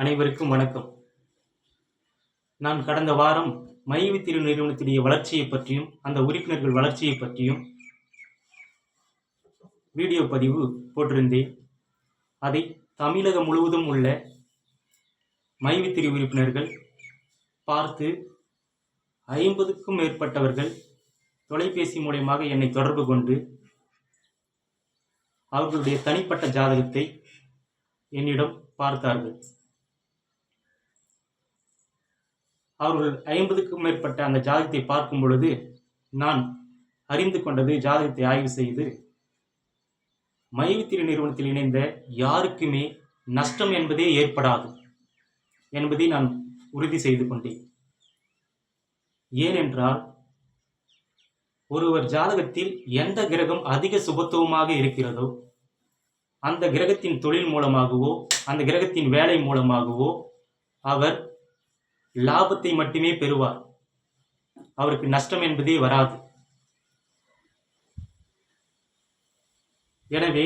அனைவருக்கும் வணக்கம். நான் கடந்த வாரம் மைவி திரு நிறுவனத்துடைய வளர்ச்சியை பற்றியும் அந்த உறுப்பினர்கள் வளர்ச்சியை பற்றியும் வீடியோ பதிவு போட்டிருந்தேன். அதை தமிழகம் முழுவதும் உள்ள மைவி திரு உறுப்பினர்கள் பார்த்து ஐம்பதுக்கும் மேற்பட்டவர்கள் தொலைபேசி மூலயமாக என்னை தொடர்பு கொண்டு அவர்களுடைய தனிப்பட்ட ஜாதகத்தை என்னிடம் பார்த்தார்கள். அவர்கள் ஐம்பதுக்கும் மேற்பட்ட அந்த ஜாதகத்தை பார்க்கும் பொழுது நான் அறிந்து கொண்டது ஜாதகத்தை ஆய்வு செய்து மைவித்திரை நிறுவனத்தில் இணைந்த யாருக்குமே நஷ்டம் என்பதே ஏற்படாது என்பதை நான் உறுதி செய்து கொண்டேன். ஏனென்றால் ஒருவர் ஜாதகத்தில் எந்த கிரகம் அதிக சுபத்துவமாக இருக்கிறதோ அந்த கிரகத்தின் தொழில் மூலமாகவோ அந்த கிரகத்தின் வேலை மூலமாகவோ அவர் லாபத்தை மட்டுமே பெறுவார். அவருக்கு நஷ்டம் என்பதே வராது. எனவே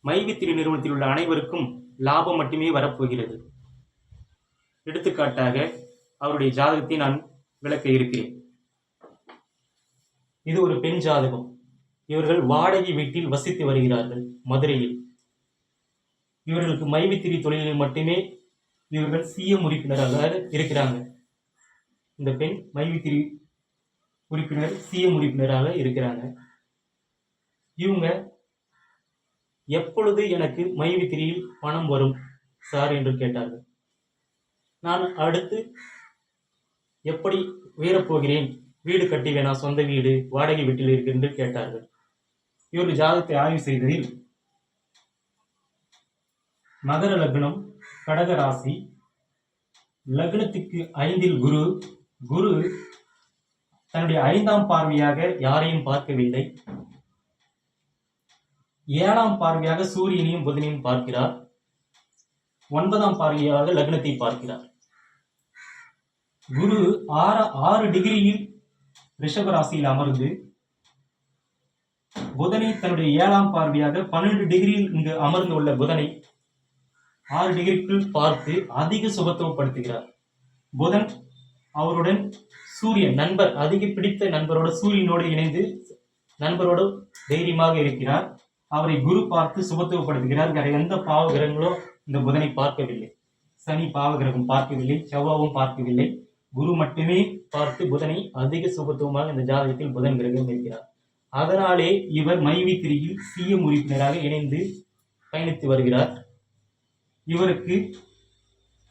மைவித்திரி நிறுவனத்தில் உள்ள அனைவருக்கும் லாபம் மட்டுமே வரப்போகிறது. எடுத்துக்காட்டாக அவருடைய ஜாதகத்தை நான் விளக்க இருக்கிறேன். இது ஒரு பெண் ஜாதகம். இவர்கள் வாடகை வீட்டில் வசித்து வருகிறார்கள் மதுரையில். இவர்களுக்கு மைவித்திரி தொழிலில் மட்டுமே இவர்கள் சிஎம் உறுப்பினராக இருக்கிறாங்க. இந்த பெண் மைவித்திரி உறுப்பினர் சிஎம் உறுப்பினராக இருக்கிறாங்க. இவங்க எப்பொழுது எனக்கு மைவித்திரியில் பணம் வரும் சார் என்று கேட்டார்கள். நான் அடுத்து எப்படி உயரப்போகிறேன்? வீடு கட்டுவேனா சொந்த வீடு வாடகை வீட்டில் இருக்கு என்று கேட்டார்கள். இவர்கள் ஜாதகத்தை ஆய்வு செய்ததில் மகர லக்னம் கடக ராசி. லக்னத்துக்கு ஐந்தில் குரு. குரு தன்னுடைய ஐந்தாம் பார்வையாக யாரையும் பார்க்கவில்லை. ஏழாம் பார்வையாக சூரியனையும் புதனையும் பார்க்கிறார். ஒன்பதாம் பார்வையாக லக்னத்தை பார்க்கிறார். குரு ஆறு ஆறு டிகிரியில் ரிஷபராசியில் அமர்ந்து புதனை தன்னுடைய ஏழாம் பார்வையாக பன்னெண்டு டிகிரியில் இங்கு அமர்ந்து உள்ள புதனை ஆறு டிகிரிக்குள் பார்த்து அதிக சுபத்துவப்படுத்துகிறார். புதன் அவருடன் சூரியன் நண்பர் அதிக பிடித்த நண்பரோட சூரியனோடு இணைந்து நண்பரோடு தைரியமாக இருக்கிறார். அவரை குரு பார்த்து சுபத்துவப்படுத்துகிறார். வேற எந்த பாவ கிரகங்களோ இந்த புதனை பார்க்கவில்லை. சனி பாவ கிரகம் பார்க்கவில்லை. செவ்வாவும் பார்க்கவில்லை. குரு மட்டுமே பார்த்து புதனை அதிக சுபத்துவமாக இந்த ஜாதகத்தில் புதன் கிரகம் இருக்கிறார் அதனாலே இவர் மைவி திரியில் சிஎம் உறுப்பினராக இணைந்து பயணித்து வருகிறார். இவருக்கு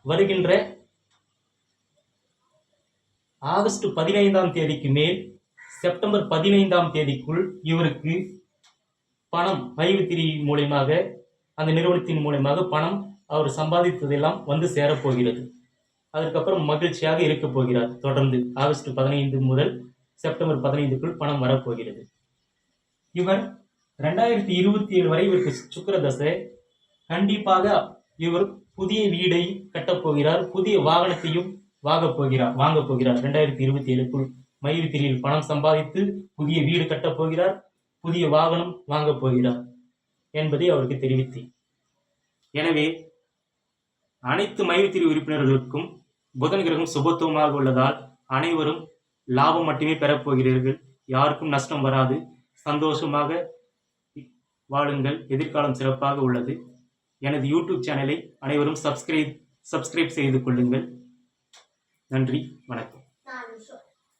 வருகின்ற ஆகஸ்ட் பதினைந்தாம் தேதிக்கு மேல் செப்டம்பர் பதினைந்தாம் தேதிக்குள் இவருக்கு பணம் மைவித்திரி மூலயமாக அந்த நிறுவனத்தின் மூலயமாக பணம் அவர் சம்பாதித்ததெல்லாம் வந்து சேரப்போகிறது அதுக்கப்புறம் மகிழ்ச்சியாக இருக்க போகிறார். தொடர்ந்து ஆகஸ்ட் பதினைந்து முதல் செப்டம்பர் பதினைந்துக்குள் பணம் வரப்போகிறது இவர் ரெண்டாயிரத்தி இருபத்தி ஏழு வரை இவருக்கு சுக்கிர தசை. கண்டிப்பாக இவர் புதிய வீடை கட்டப்போகிறார் புதிய வாகனத்தையும் வாங்கப் போகிறார் வாங்கப் போகிறார். ரெண்டாயிரத்தி இருபத்தி ஏழுக்குள் மைவித்திரியில் பணம் சம்பாதித்து புதிய வீடு கட்டப் போகிறார் புதிய வாகனம் வாங்கப் போகிறார் என்பதை அவருக்கு தெரிவித்தேன். எனவே அனைத்து மைவித்திரி உறுப்பினர்களுக்கும் புதன் கிரகம் சுபத்துவமாக உள்ளதால் அனைவரும் லாபம் மட்டுமே பெறப்போகிறீர்கள் யாருக்கும் நஷ்டம் வராது. சந்தோஷமாக வாழுங்கள். எதிர்காலம் சிறப்பாக உள்ளது. எனது யூடியூப் சேனலை அனைவரும் சப்ஸ்கிரைப் சப்ஸ்கிரைப் செய்து கொள்ளுங்கள். நன்றி வணக்கம்.